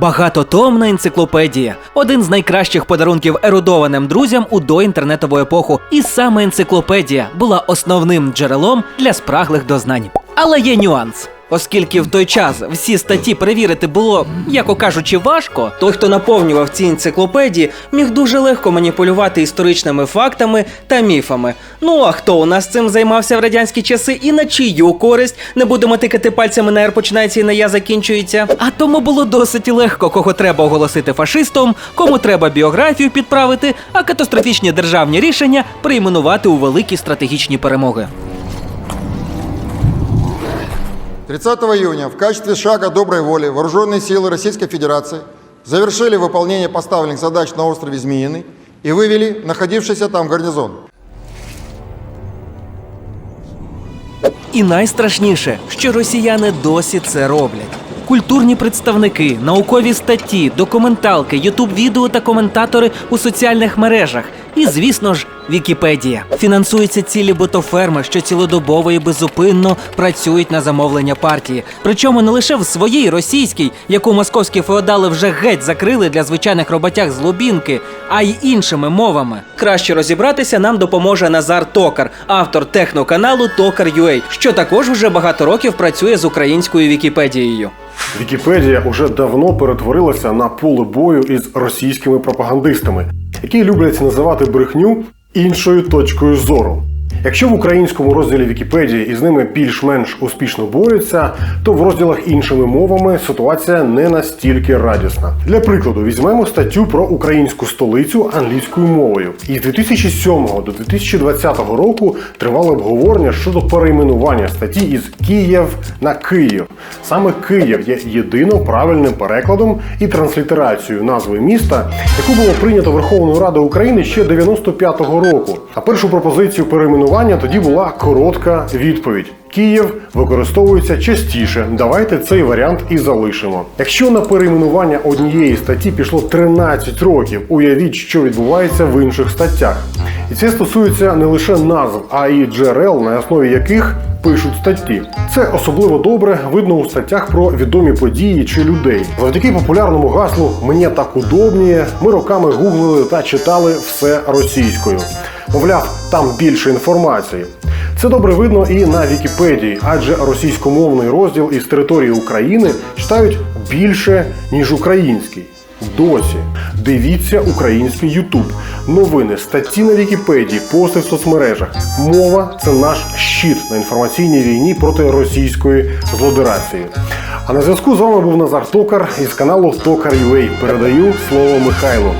Багатотомна енциклопедія один з найкращих подарунків ерудованим друзям у доінтернетову епоху. І саме енциклопедія була основним джерелом для спраглих до знань. Але є нюанс. Оскільки в той час всі статті перевірити було, яко кажучи, важко, той, хто наповнював ці енциклопедії, міг дуже легко маніпулювати історичними фактами та міфами. Ну а хто у нас цим займався в радянські часи і на чию користь не будемо тикати пальцями на «Р» починається і на я закінчується. А тому було досить легко, кого треба оголосити фашистом, кому треба біографію підправити, а катастрофічні державні рішення перейменувати у великі стратегічні перемоги. 30 июня в качестве шага доброй воли вооруженные силы Российской Федерации завершили выполнение поставленных задач на острове Змеиный и вывели находившийся там гарнизон. І найстрашніше, що росіяни досі це роблять. Культурні представники, наукові статті, документалки, ютуб відео та коментатори у соціальних мережах. і, звісно ж, Вікіпедія. Фінансуються цілі ботоферми, що цілодобово і беззупинно працюють на замовлення партії. Причому не лише в своїй російській, яку московські феодали вже геть закрили для звичайних роботяг з Лубінки, а й іншими мовами. Краще розібратися нам допоможе Назар Токар, автор техноканалу Токар.ua, що також вже багато років працює з українською Вікіпедією. Вікіпедія уже давно перетворилася на поле бою із російськими пропагандистами, які люблять називати брехню іншою точкою зору. Якщо в українському розділі Вікіпедії із ними більш-менш успішно борються, то в розділах іншими мовами ситуація не настільки радісна. Для прикладу, візьмемо статтю про українську столицю англійською мовою. І з 2007 до 2020 року тривало обговорення щодо перейменування статті із Київ на Київ. Саме Київ є єдино правильним перекладом і транслітерацією назви міста, яку було прийнято Верховною Радою України ще 95-го року. А першу пропозицію перейменування тоді була коротка відповідь. Київ використовується частіше. Давайте цей варіант і залишимо. Якщо на перейменування однієї статті пішло 13 років, уявіть, що відбувається в інших статтях. І це стосується не лише назв, а й джерел, на основі яких пишуть статті. Це особливо добре видно у статтях про відомі події чи людей. Завдяки популярному гаслу Мені так удобніє ми роками гуглили та читали все російською. Мовляв, там більше інформації. Це добре видно і на Вікіпедії, адже російськомовний розділ із території України читають більше, ніж український. Досі дивіться український Ютуб, новини, статті на Вікіпедії, пости в соцмережах. Мова це наш щит на інформаційній війні проти російської злодерації. А на зв'язку з вами був Назар Токар із каналу Токар.ua. Передаю слово Михайлу.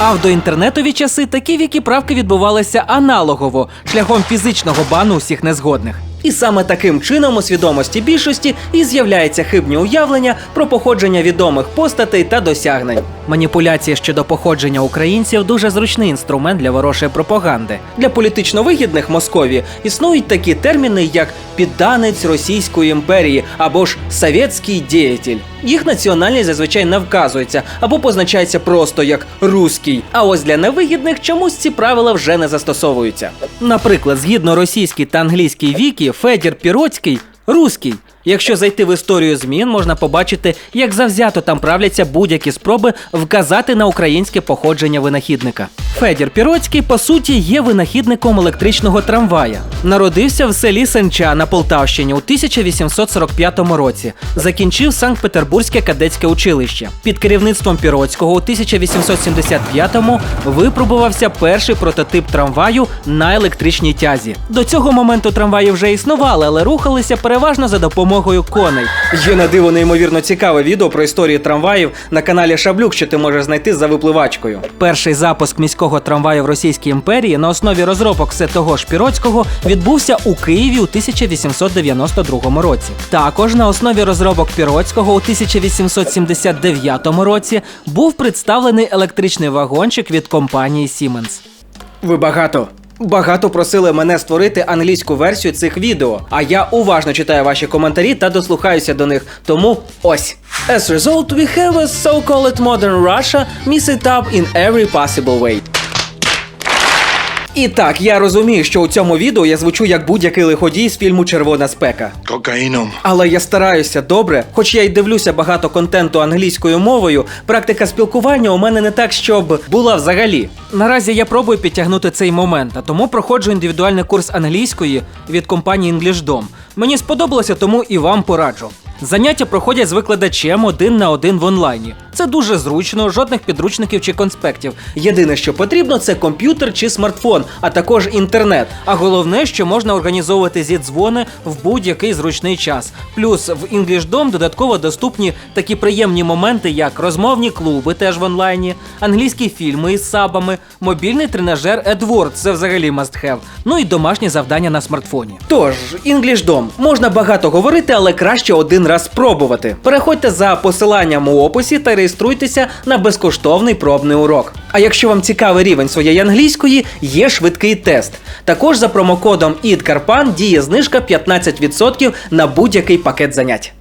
А в доінтернетові часи такі вікіправки відбувалися аналогово, шляхом фізичного бану усіх незгодних. І саме таким чином у свідомості більшості і з'являються хибні уявлення про походження відомих постатей та досягнень. Маніпуляція щодо походження українців дуже зручний інструмент для ворожої пропаганди. Для політично вигідних Московії існують такі терміни, як підданець Російської імперії або ж совєтський діятель. Їх національність зазвичай не вказується або позначається просто як руський. А ось для невигідних чомусь ці правила вже не застосовуються. Наприклад, згідно російській та англійській віки, Федір Піроцький руський. Якщо зайти в історію змін, можна побачити, як завзято там правляться будь-які спроби вказати на українське походження винахідника. Федір Піроцький, по суті, є винахідником електричного трамвая. Народився в селі Сенча на Полтавщині у 1845 році. Закінчив Санкт-Петербурзьке кадетське училище. Під керівництвом Піроцького у 1875-му випробувався перший прототип трамваю на електричній тязі. До цього моменту трамваї вже існували, але рухалися переважно за допомогою коней. Є на диво неймовірно цікаве відео про історію трамваїв на каналі Шаблюк, що ти можеш знайти за випливачкою. Перший запуск міського трамваю в Російській імперії на основі розробок все того ж Піроцького відбувся у Києві у 1892 році. Також на основі розробок Піроцького у 1879 році був представлений електричний вагончик від компанії Siemens. Ви багато. Багато просили мене створити англійську версію цих відео, а я уважно читаю ваші коментарі та дослухаюся до них. Тому ось. As result, we have a so-called modern Russia miss it up in every possible way. І так, я розумію, що у цьому відео я звучу як будь-який лиходій з фільму Червона спека. Кокаїном. Але я стараюся добре, хоч я й дивлюся багато контенту англійською мовою, практика спілкування у мене не так, щоб була взагалі. Наразі я пробую підтягнути цей момент, а тому проходжу індивідуальний курс англійської від компанії EnglishDom. Мені сподобалося, тому і вам пораджу. Заняття проходять з викладачем один на один в онлайні. Це дуже зручно, жодних підручників чи конспектів. Єдине, що потрібно, це комп'ютер чи смартфон, а також інтернет. А головне, що можна організовувати зі дзвони в будь-який зручний час. Плюс в EnglishDom додатково доступні такі приємні моменти, як розмовні клуби, теж в онлайні, англійські фільми із сабами, мобільний тренажер Edward, це взагалі must have, ну і домашні завдання на смартфоні. Тож, EnglishDom, можна багато говорити, але краще один раз спробувати. Переходьте за посиланням у описі та реєструйтеся на безкоштовний пробний урок. А якщо вам цікавий рівень своєї англійської, є швидкий тест. Також за промокодом IDCARPAN діє знижка 15% на будь-який пакет занять.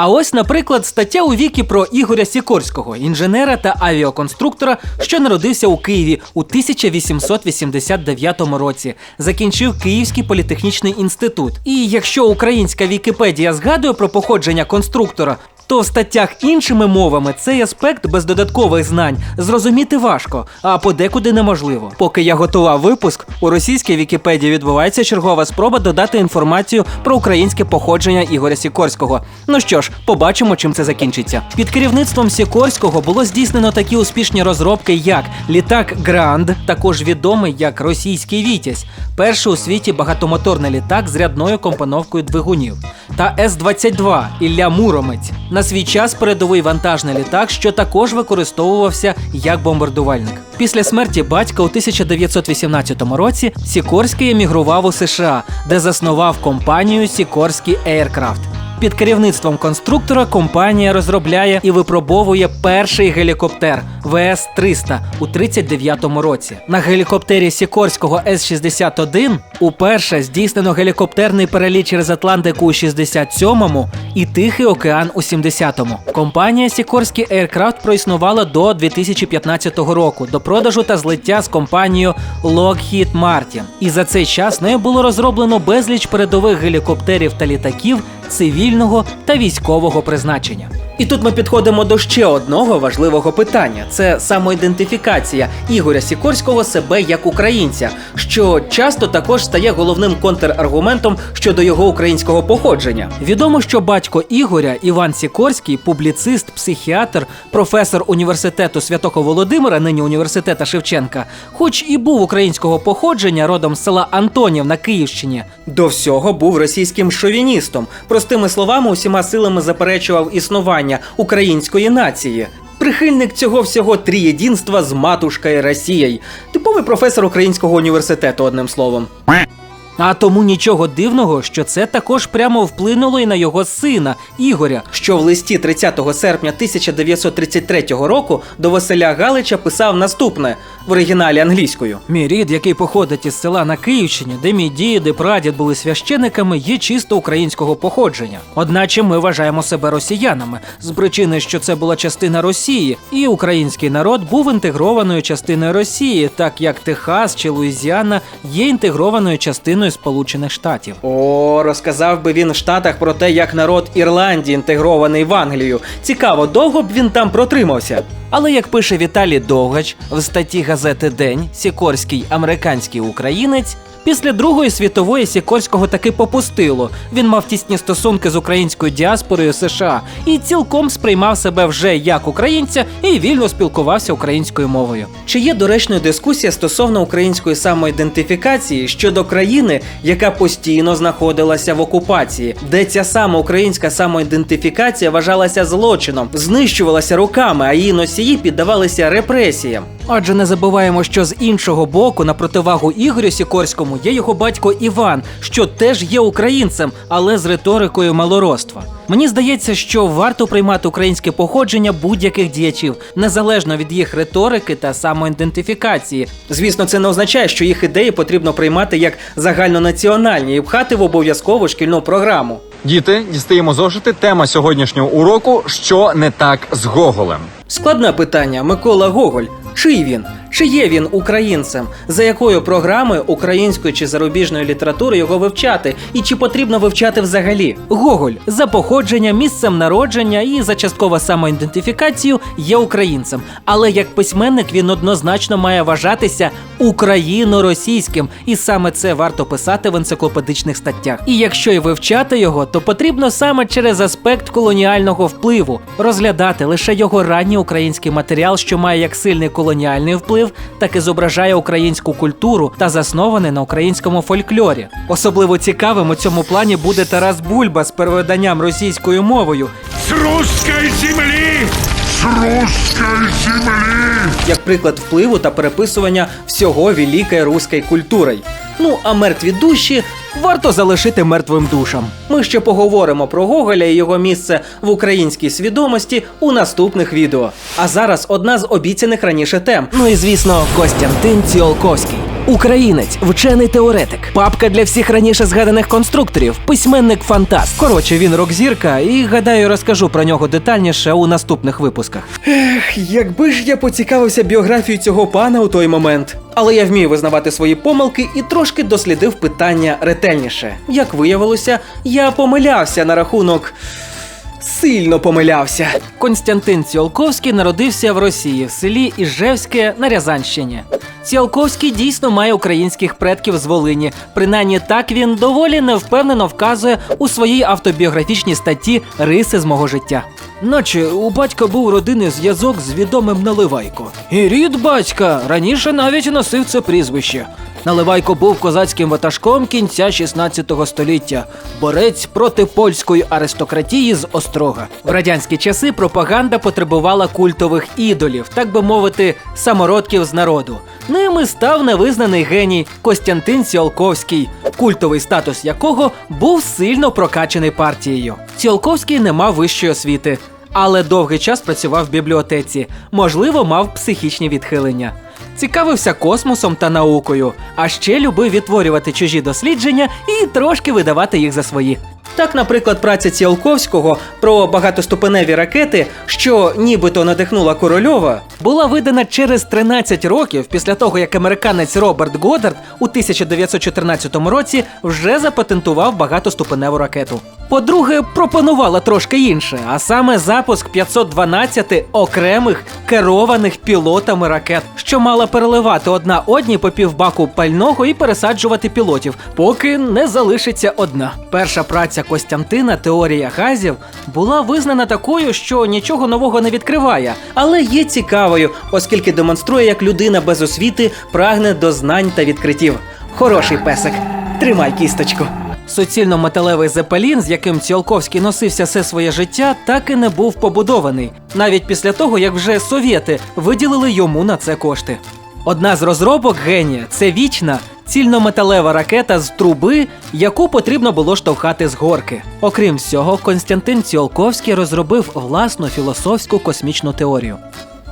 А ось, наприклад, стаття у Вікі про Ігоря Сікорського, інженера та авіаконструктора, що народився у Києві у 1889 році, закінчив Київський політехнічний інститут. І якщо українська Вікіпедія згадує про походження конструктора, то в статтях іншими мовами цей аспект без додаткових знань зрозуміти важко, а подекуди неможливо. Поки я готував випуск, у російській Вікіпедії відбувається чергова спроба додати інформацію про українське походження Ігоря Сікорського. Ну що ж, побачимо, чим це закінчиться. Під керівництвом Сікорського було здійснено такі успішні розробки, як літак Гранд, також відомий як російський Вітязь, перший у світі багатомоторний літак з рядною компоновкою двигунів, та С-22 Ілля Муромець. На свій час передовий вантажний літак, що також використовувався як бомбардувальник. Після смерті батька у 1918 році Сікорський емігрував у США, де заснував компанію Сікорський Aircraft. Під керівництвом конструктора компанія розробляє і випробовує перший гелікоптер ВС-300 у 39-му році. На гелікоптері Сікорського С-61 уперше здійснено гелікоптерний переліт через Атлантику у 67-му і Тихий океан у 70-му. Компанія Сікорський Aircraft проіснувала до 2015 року до продажу та злиття з компанією Lockheed Martin. І за цей час нею було розроблено безліч передових гелікоптерів та літаків цивільного та військового призначення. І тут ми підходимо до ще одного важливого питання: це самоідентифікація Ігоря Сікорського себе як українця, що часто також стає головним контраргументом щодо його українського походження. Відомо, що батько Ігоря Іван Сікорський, публіцист, психіатр, професор університету Святого Володимира, нині університета Шевченка, хоч і був українського походження родом з села Антонів на Київщині, до всього був російським шовіністом. Простими словами, усіма силами заперечував існування української нації. Прихильник цього всього трієдінства з матушкою Росією. Типовий професор українського університету, одним словом. А тому нічого дивного, що це також прямо вплинуло і на його сина Ігоря, що в листі 30 серпня 1933 року до Василя Галича писав наступне в оригіналі англійською: Мій рід, який походить із села на Київщині, де мій дід і прадід були священиками, є чисто українського походження. Одначе ми вважаємо себе росіянами з причини, що це була частина Росії, і український народ був інтегрованою частиною Росії, так як Техас чи Луїзіана є інтегрованою частиною Сполучених Штатів. О, розказав би він в Штатах про те, як народ Ірландії інтегрований в Англію. Цікаво, довго б він там протримався. Але як пише Віталій Довгач в статті газети День Сікорський американський українець. Після Другої світової Сікорського таки попустило. Він мав тісні стосунки з українською діаспорою США і цілком сприймав себе вже як українця і вільно спілкувався українською мовою. Чи є доречною дискусія стосовно української самоідентифікації щодо країни, яка постійно знаходилася в окупації, де ця сама українська самоідентифікація вважалася злочином, знищувалася руками, а її носії піддавалися репресіям. Адже не забуваємо, що з іншого боку, на противагу Ігорю Сікорському, є його батько Іван, що теж є українцем, але з риторикою малороства. Мені здається, що варто приймати українське походження будь-яких діячів, незалежно від їх риторики та самоідентифікації. Звісно, це не означає, що їх ідеї потрібно приймати як загальнонаціональні і пхати в обов'язкову шкільну програму. Діти, дістаємо зошити. Тема сьогоднішнього уроку що не так з Гоголем. Складне питання, Микола Гоголь. Чий він? Чи є він українцем? За якою програмою української чи зарубіжної літератури його вивчати? І чи потрібно вивчати взагалі? Гоголь за походження, місцем народження і за частково самоідентифікацію є українцем. Але як письменник він однозначно має вважатися україно-російським, і саме це варто писати в енциклопедичних статтях. І якщо й вивчати його, то потрібно саме через аспект колоніального впливу розглядати лише його ранній український матеріал, що має як сильний колоніальний вплив, так і зображає українську культуру та заснований на українському фольклорі. Особливо цікавим у цьому плані буде Тарас Бульба з перевиданням російською мовою, земли! С русской земли! як приклад впливу та переписування всього великої руської культури. Ну а мертві душі варто залишити мертвим душам. Ми ще поговоримо про Гоголя і його місце в українській свідомості у наступних відео. А зараз одна з обіцяних раніше тем. Ну і звісно, Костянтин Ціолковський. Українець, вчений теоретик, папка для всіх раніше згаданих конструкторів, письменник фантаст. Коротше, він рок-зірка, і гадаю, розкажу про нього детальніше у наступних випусках. Ех, якби ж я поцікавився біографією цього пана у той момент. Але я вмію визнавати свої помилки і трошки дослідив питання ретельніше. Як виявилося, я помилявся на рахунок. Сильно помилявся. Константин Ціолковський народився в Росії в селі Іжевське на Рязанщині. Ціолковський дійсно має українських предків з Волині. Принаймні так він доволі невпевнено вказує у своїй автобіографічній статті Риси з мого життя. Наче у батька був родинний зв'язок з відомим Наливайко. І рід батька раніше навіть носив це прізвище. Наливайко був козацьким ватажком кінця 16 століття, борець проти польської аристократії з Острога. В радянські часи пропаганда потребувала культових ідолів, так би мовити, самородків з народу. Ними став невизнаний геній Костянтин Сіолковський, культовий статус якого був сильно прокачаний партією. Сіолковський не мав вищої освіти, але довгий час працював в бібліотеці, можливо, мав психічні відхилення. Цікавився космосом та наукою, а ще любив відтворювати чужі дослідження і трошки видавати їх за свої. Так, наприклад, праця Ціолковського про багатоступеневі ракети, що нібито надихнула Корольова, була видана через 13 років після того, як американець Роберт Годдард у 1914 році вже запатентував багатоступеневу ракету. По-друге, пропонувала трошки інше, а саме запуск 512 окремих керованих пілотами ракет, що мала переливати одна одній по півбаку пального і пересаджувати пілотів, поки не залишиться одна. Перша праця Костянтина Теорія газів була визнана такою, що нічого нового не відкриває, але є цікавою, оскільки демонструє, як людина без освіти прагне до знань та відкриттів. Хороший песик, тримай кісточку. Суцільно-металевий зепелін, з яким Ціолковський носився все своє життя, так і не був побудований, навіть після того, як вже совєти виділили йому на це кошти. Одна з розробок генія це вічна цільнометалева ракета з труби, яку потрібно було штовхати з горки. Окрім всього, Константин Ціолковський розробив власну філософську космічну теорію.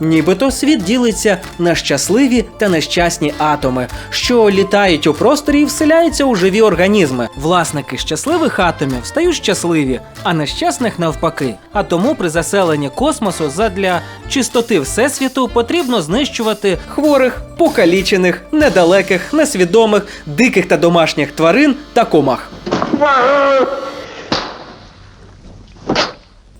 Нібито світ ділиться на щасливі та нещасні атоми, що літають у просторі і вселяються у живі організми. Власники щасливих атомів стають щасливі, а нещасних навпаки. А тому при заселенні космосу задля чистоти всесвіту потрібно знищувати хворих, покалічених, недалеких, несвідомих, диких та домашніх тварин та комах.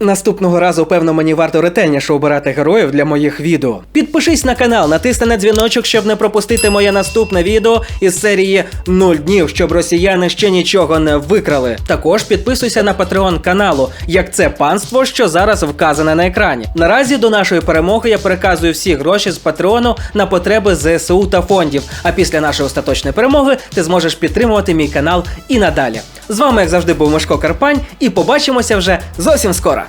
Наступного разу, певно, мені варто ретельніше обирати героїв для моїх відео. Підпишись на канал, натисни на дзвіночок, щоб не пропустити моє наступне відео із серії «0 днів, щоб росіяни ще нічого не викрали. Також підписуйся на патреон каналу, як це панство, що зараз вказане на екрані. Наразі до нашої перемоги я переказую всі гроші з патреону на потреби ЗСУ та фондів. А після нашої остаточної перемоги ти зможеш підтримувати мій канал і надалі. З вами, як завжди, був Мишко Карпань, і побачимося вже зовсім скоро.